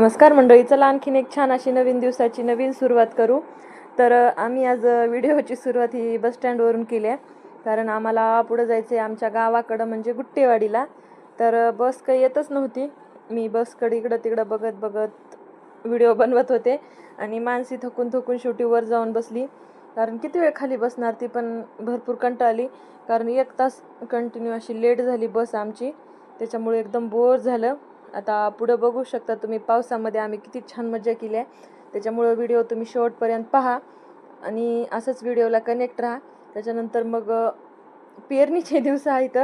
नमस्कार मंडळी चला आणखीन एक छान अशी नवीन दिवसाची नवीन सुरुवात करू. तर आम्ही आज व्हिडिओची सुरुवात ही बस स्टँडवरून केली आहे. कारण आम्हाला पुढं जायचं आहे आमच्या गावाकडं म्हणजे गुट्टेवाडीला. तर बस काही येतच नव्हती. मी बसकडे इकडं तिकडं बघत बघत व्हिडिओ बनवत होते. आणि मानसी थकून थकून शेवटी वर जाऊन बसली. कारण किती वेळ खाली बसणार ती पण भरपूर कंटाळली. कारण एक तास कंटिन्यू अशी लेट झाली बस आमची. त्याच्यामुळे एकदम बोर झालं. आता पुढं बघू शकता तुम्ही पावसामध्ये आम्ही किती छान मजा केली आहे. त्याच्यामुळं व्हिडिओ तुम्ही शेवटपर्यंत पहा आणि असंच व्हिडिओला कनेक्ट राहा. त्याच्यानंतर मग पेरणीचे दिवस आहेत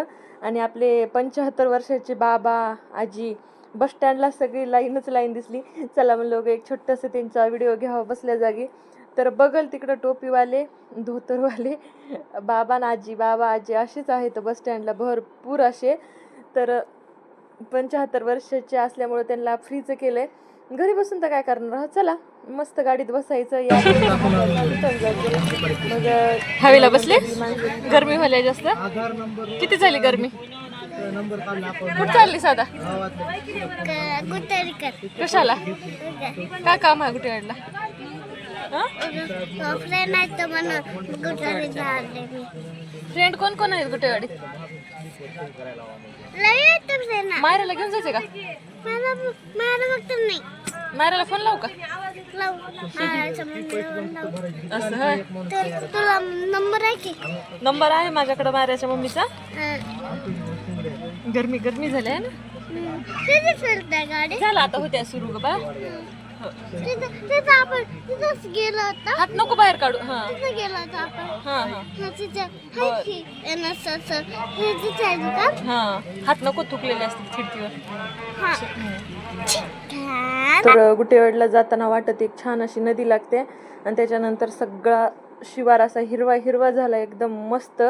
आणि आपले पंच्याहत्तर वर्षाचे बाबा आजी बस स्टँडला सगळी लाईनच लाईन दिसली. चला मग लोक एक छोटंसं त्यांचा व्हिडिओ घ्यावा बसल्या जागी. तर बघल तिकडं टोपीवाले धोतरवाले बाबा ना आजी बाबा आजी असेच आहेत बस स्टँडला भरपूर असे. तर पंच्याहत्तर वर्षाचे असल्यामुळे त्यांना फ्रीचं केलंय. घरी बसून तर काय करणार? आहोत? चला. मस्त गाडीत बसायचं. या. मग हवेला बसले? गरमी व्हायला जास्त? किती झाली गरमी? कुठं चालली साधा? कशाला? काय काम आहे कुठे वाढला फ्रेंड आहे कोण कोण आहेत फ्रेंड मायराला घेऊन जायचं का? फक्त नाही. मायराला फोन लावू का? तुला नंबर आहे की? नंबर आहे माझ्याकडे मायराच्या मम्मीचा. गरमी गरमी झाली आहे ना? झालं आता होत्या सुरू ग बा. तिथं तिथं आपण तिथंच गेलो होतो. हात नको बाहेर काढू. हा. तिथं गेलो होतो आपण. हा हा. हा तिथं आहे की NS चं. हे तिथे आहे दुकान हा. हात नको थुकलेले असतील खिडकीवर. हा. छान. तर गुटेवाडीला जाताना वाटत एक छान अशी नदी लागते आणि त्याच्यानंतर सगळा शिवार असा हिरवा हिरवा झाला एकदम मस्त.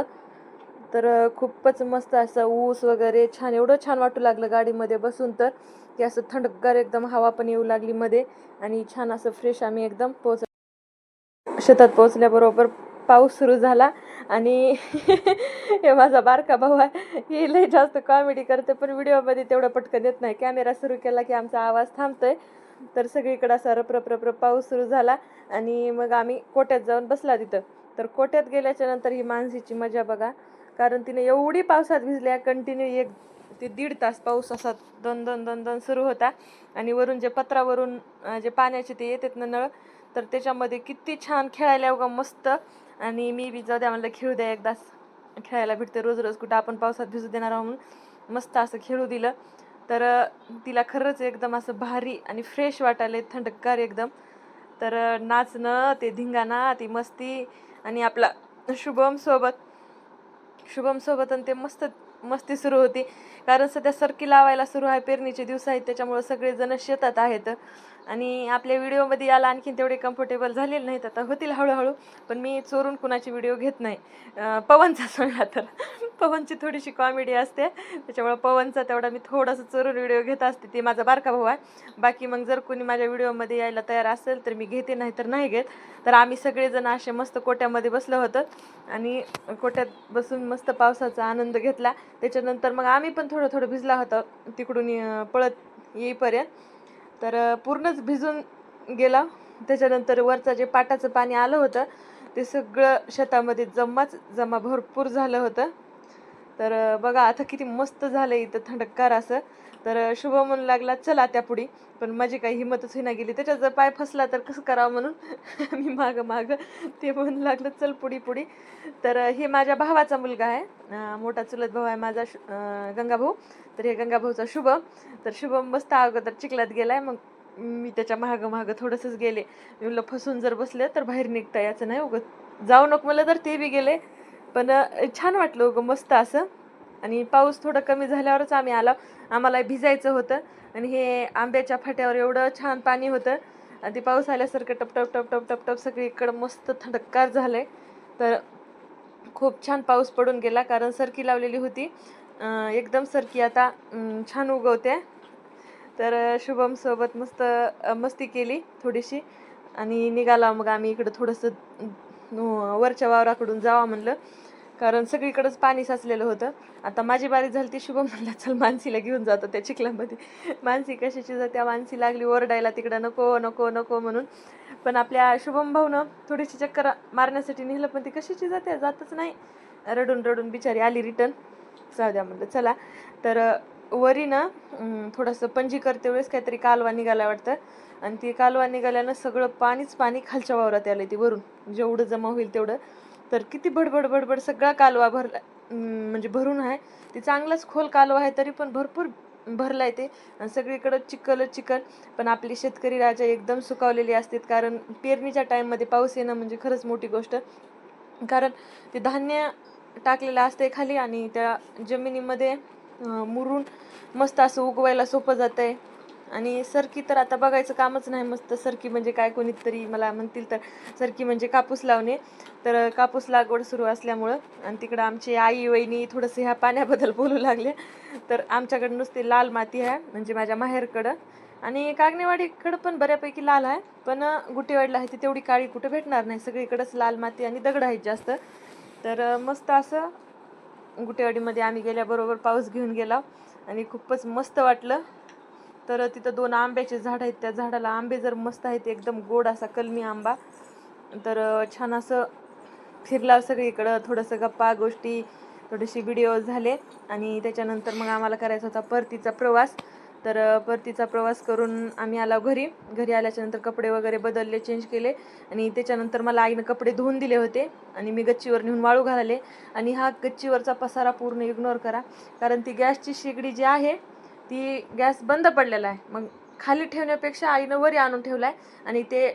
तर खूपच मस्त असं ऊस वगैरे छान एवढं छान वाटू लागलं गाडीमध्ये बसून तर. की असं थंडगार एकदम हवा पण येऊ लागली मध्ये आणि छान असं फ्रेश आम्ही एकदम पोच शेतात पोहोचल्याबरोबर पाऊस सुरू झाला आणि हे माझा बारका भाऊ आहे. ही लय जास्त कॉमेडी करते पण व्हिडिओमध्ये तेवढं पटकन येत नाही. कॅमेरा सुरू केला की आमचा आवाज थांबतोय. तर सगळीकडे असा रप्रप्रप्र पाऊस सुरू झाला आणि मग आम्ही कोट्यात जाऊन बसला तिथं. तर कोट्यात गेल्याच्यानंतर ही मानसीची मजा बघा. कारण तिने एवढी पावसात भिजल्या कंटिन्यू एक ते दीड तास पाऊस असा दोन दोन दोन दोन सुरू होता. आणि वरून जे पत्रावरून जे पाण्याचे ते येतात ना नळ तर त्याच्यामध्ये किती छान खेळायला उगा मस्त. आणि मी बी जाऊ द्या म्हणलं खेळू द्या एकदाच. खेळायला भेटते रोज रोज. कुठं आपण पावसात भिजू देणार आहोत म्हणून मस्त असं खेळू दिलं. तर तिला खरंच एकदम असं भारी आणि फ्रेश वाटायला थंडकार एकदम. तर नाचणं ते धिंगाणा ती मस्ती आणि आपला शुभम सोबत. शुभम सोबत आणि ते मस्त मस्ती सुरू होती. कारण सध्या सरकी लावायला सुरू आहे. पेरणीचे दिवस आहेत. त्याच्यामुळे सगळेजण शेतात आहेत. आणि आपल्या व्हिडिओमध्ये याला आणखीन तेवढे कम्फर्टेबल झालेले नाहीत. आता होतील हळूहळू पण मी चोरून कुणाची व्हिडिओ घेत नाही. पवनचा सोडला तर. पवनची थोडीशी कॉमेडी असते. त्याच्यामुळे पवनचा तेवढा मी थोडासा चोरून व्हिडिओ घेत असते. ते माझा बारका भाऊ आहे. बाकी मग जर कोणी माझ्या व्हिडिओमध्ये यायला तयार असेल तर मी घेते नाही तर नाही घेत. तर आम्ही सगळेजण असे मस्त कोट्यामध्ये बसलो होतं आणि कोट्यात बसून मस्त पावसाचा आनंद घेतला. त्याच्यानंतर मग आम्ही पण थोडं थोडं भिजला होता. तिकडून पळत येईपर्यंत. तर पूर्णच भिजून गेला. त्याच्यानंतर वरचं जे पाटाचं पाणी आलं होतं ते सगळं शेतामध्ये जमाच जमा भरपूर झालं होतं. तर बघा आता किती मस्त झालं इथं थंडगार असं. तर शुभ म्हणू लागला चला त्या पुढी. पण माझी काही हिंमतच होईना गेली. त्याच्यात जर पाय फसला तर कसं करावं म्हणून? मी मागं मागं. ते म्हणू लागलं चल पुढी पुढी. तर हे माझ्या भावाचा मुलगा आहे. मोठा चुलत भाऊ आहे माझा शु- गंगाभाऊ तर हे गंगाभाऊचा शुभम तर शुभम मस्त अगोदर चिखलात गेलाय. मग मी त्याच्या मागं मागं थोडंसंच गेले. मी म्हणलं फसून जर बसले तर बाहेर निघता याचं नाही उगत जाऊ नको मला तर ते बी गेले. पण छान वाटलं उगं मस्त असं. आणि पाऊस थोडं कमी झाल्यावरच आम्ही आलो. आम्हाला भिजायचं होतं. आणि हे आंब्याच्या फाट्यावर एवढं छान पाणी होतं. आणि ते पाऊस आल्यासारखं टप टप टप टप टप टप सगळीकडं मस्त थडकार झालं आहे तर खूप छान पाऊस पडून गेला कारण सरकी लावलेली होती. एकदम सरकी आता छान उगवते. तर शुभमसोबत मस्त मस्ती केली थोडीशी. आणि निघाला मग आम्ही इकडं थोडंसं वरच्या वावराकडून जावा म्हणलं. कारण सगळीकडंच पाणी साचलेलं होतं. आता माझी बारी झाली ती शुभम म्हणला चल मानसीला घेऊन जातो त्या चिखलामध्ये. मानसी कशाची जाते? मानसी लागली ओरडायला तिकडं नको नको नको म्हणून. पण आपल्या शुभम भाऊनं थोडीशी चक्कर मारण्यासाठी नेलं पण ती कशाची जाते? जातच नाही. रडून रडून बिचारी आली रिटर्न जाऊ द्या म्हणलं चला. तर वरी ना थोडंसं पणजी करते वेळेस काहीतरी कालवा निघाला वाटतं. आणि ती कालवा निघाल्यानं सगळं पाणीच पाणी खालच्या वावरात आलं ती वरून. जेवढं जमा होईल तेवढं. तर किती भडबड भडबड सगळा कालवा भरला म्हणजे भरून आहे. ती चांगलाच खोल कालवा आहे तरी पण भरपूर भरलाय ते. आणि सगळीकडं चिखलच चिखल. पण आपली शेतकरी राजा एकदम सुकावलेली असतात. कारण पेरणीच्या टाईममध्ये पाऊस येणं म्हणजे खरंच मोठी गोष्ट. कारण ते धान्य टाकलेलं असते खाली आणि त्या जमिनीमध्ये मुरून मस्त असं उगवायला सोपं जातं आहे आणि सरकी तर आता बघायचं कामच नाही मस्त. सरकी म्हणजे काय कोणीतरी मला म्हणतील तर. सरकी म्हणजे कापूस लावणे. तर कापूस लागवड सुरू असल्यामुळं आणि तिकडं आमची आई वहिनी थोडंसं ह्या पाण्याबद्दल बोलू लागले. तर आमच्याकडं नुसते लाल माती आहे म्हणजे माझ्या माहेरकडं. आणि कागणेवाडीकडं पण बऱ्यापैकी लाल आहे पण गुटेवाडीला आहे ती तेवढी काळी कुठं भेटणार नाही. सगळीकडंच लाल माती आणि दगड आहेत जास्त. तर मस्त असं गुटेवाडीमध्ये आम्ही गेल्याबरोबर पाऊस घेऊन गेला आणि खूपच मस्त वाटलं. तर तिथं दोन आंब्याचे झाड आहेत. त्या झाडाला आंबे जर मस्त आहेत एकदम गोड असा कलमी आंबा. तर छान असं फिरला सगळीकडं थोडंसं गप्पा गोष्टी थोडेसे व्हिडिओ झाले. आणि त्याच्यानंतर मग आम्हाला करायचा होता परतीचा प्रवास. तर परतीचा प्रवास करून आम्ही आलो घरी. घरी आल्याच्यानंतर कपडे वगैरे बदलले चेंज केले आणि त्याच्यानंतर मला आईनं कपडे धुवून दिले होते आणि मी गच्चीवर नेऊन वाळू घालले. आणि हा गच्चीवरचा पसारा पूर्ण इग्नोर करा. कारण ती गॅसची शेगडी जी आहे ती गॅस बंद पडलेला आहे. मग खाली ठेवण्यापेक्षा आईनं वरी आणून ठेवला आहे आणि ते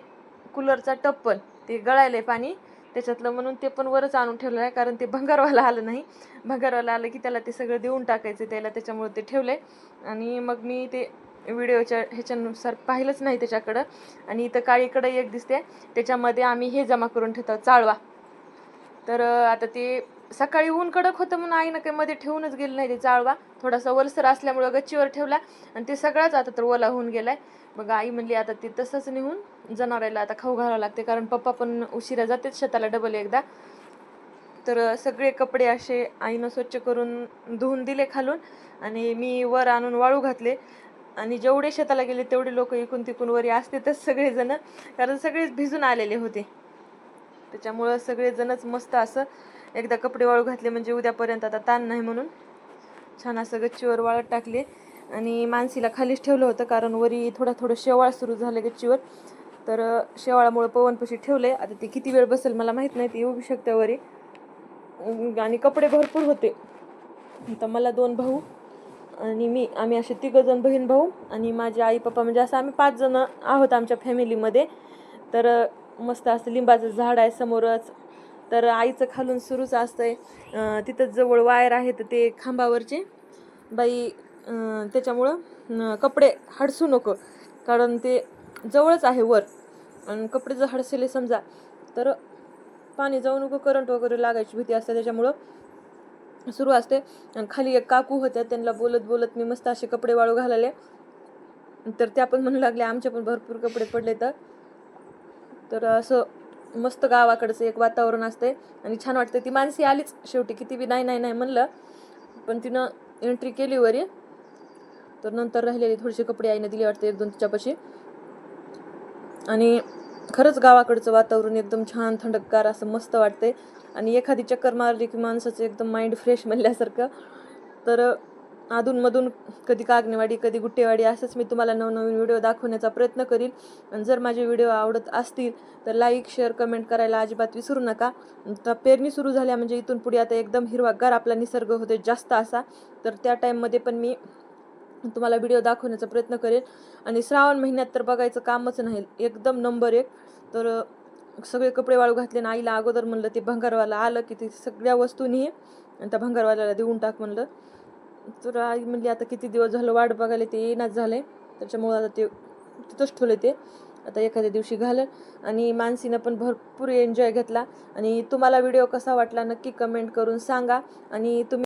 कूलरचा टप्पल ते गळायलं पाणी. त्याच्यातलं म्हणून ते पण वरच आणून ठेवलं आहे कारण ते भंगारवाला आलं नाही. भंगारवाला आलं की त्याला ते सगळं देऊन टाकायचं त्याला त्याच्यामुळे ते ठेवलं आहे आणि मग मी ते व्हिडिओच्या ह्याच्यानुसार पाहिलंच नाही त्याच्याकडं. आणि इथं काळीकडं एक दिसते त्याच्यामध्ये आम्ही हे जमा करून ठेवतो चाळवा. तर आता ते सकाळी ऊन कडक होतं म्हणून आईनं काही मध्ये ठेवूनच गेलं नाही. ते चाळवा थोडासा वलसर असल्यामुळं गच्चीवर ठेवला आणि ते सगळाच आता तर ओला होऊन गेलाय. मग आई म्हणली आता ते तसंच नेऊन जनावराला आता खाऊ घालावं लागते कारण पप्पा पण उशिरा जातेच शेताला डबल एकदा. तर सगळे कपडे असे आईनं स्वच्छ करून धुवून दिले खालून आणि मी वर आणून वाळू घातले. आणि जेवढे शेताला गेले तेवढे लोक इकून तिकून वरी असतेतच सगळेजण कारण सगळेच भिजून आलेले होते. त्याच्यामुळं सगळेजणच मस्त असं एकदा कपडे वाळू घातले म्हणजे उद्यापर्यंत आता ताण नाही म्हणून. छान असं गच्चीवर वाळत टाकले. आणि मानसीला खालीच ठेवलं होतं कारण वरी थोडा थोडं शेवाळ सुरू झालं गच्चीवर. तर शेवाळामुळं पवनपशी ठेवले. आता ते किती वेळ बसेल मला माहीत नाही. ते येऊ शकते वरी. आणि कपडे भरपूर होते. तर मला दोन भाऊ आणि मी. आम्ही असे तिघं जण बहीण भाऊ आणि माझे आई पप्पा म्हणजे असं आम्ही पाच जण आहोत आमच्या फॅमिलीमध्ये तर मस्त असं लिंबाचं झाड आहे समोरच. तर आईचं खालून सुरूच असतंय. आहे तिथं जवळ वायर आहे तर ते खांबावरचे. बाई त्याच्यामुळं कपडे हडसू नको. कारण ते जवळच आहे वर. आणि कपडे जर हडसले समजा तर पाणी जाऊ नको करंट वगैरे लागायची भीती असते. त्याच्यामुळं सुरू असते. आणि खाली एक काकू होत्या त्यांना बोलत बोलत मी मस्त असे कपडे वाळू घालले. तर त्या पण म्हणू लागल्या आमचे पण भरपूर कपडे पडले तर. तर असं मस्त गावाकडचं एक वातावरण असते आणि छान वाटते ती माणसी आलीच शेवटी किती बी नाही नाही नाही म्हणलं पण तिनं एंट्री केली वरी. तर नंतर राहिलेली थोडेसे कपडे आईने दिले वाटते एक दोन तिच्यापाशी. आणि खरंच गावाकडचं वातावरण एकदम छान थंडगार असं मस्त वाटते आणि एखादी चक्कर मारली की माणसाचं एकदम माइंड फ्रेश म्हणल्यासारखं. तर अधूनमधून कधी कागणेवाडी कधी गुट्टेवाडी असंच मी तुम्हाला नवनवीन व्हिडिओ दाखवण्याचा प्रयत्न करील आणि जर माझे व्हिडिओ आवडत असतील तर लाईक शेअर कमेंट करायला अजिबात विसरू नका. तर पेरणी सुरू झाल्या म्हणजे इथून पुढे आता एकदम हिरवागार आपला निसर्ग होते जास्त असा. तर त्या टाईममध्ये पण मी तुम्हाला व्हिडिओ दाखवण्याचा प्रयत्न करेल आणि श्रावण महिन्यात तर बघायचं कामच नाही. एकदम नंबर एक. तर सगळे कपडे वाळू घातले आणि आईला अगोदर म्हणलं ते भंगारवाला आलं की ते सगळ्या वस्तूंनी आणि त्या भंगारवाल्याला देऊन टाक म्हणलं. तर आई म्हणली आता किती दिवस झालं वाट बघायला ते येणार झालं आहे त्याच्यामुळं आता ते तिथंच ठेवले ते. आता एखाद्या दिवशी घालेल. आणि मानसीनं पण भरपूर एन्जॉय घेतला. आणि तुम्हाला व्हिडिओ कसा वाटला नक्की कमेंट करून सांगा. आणि तुम्ही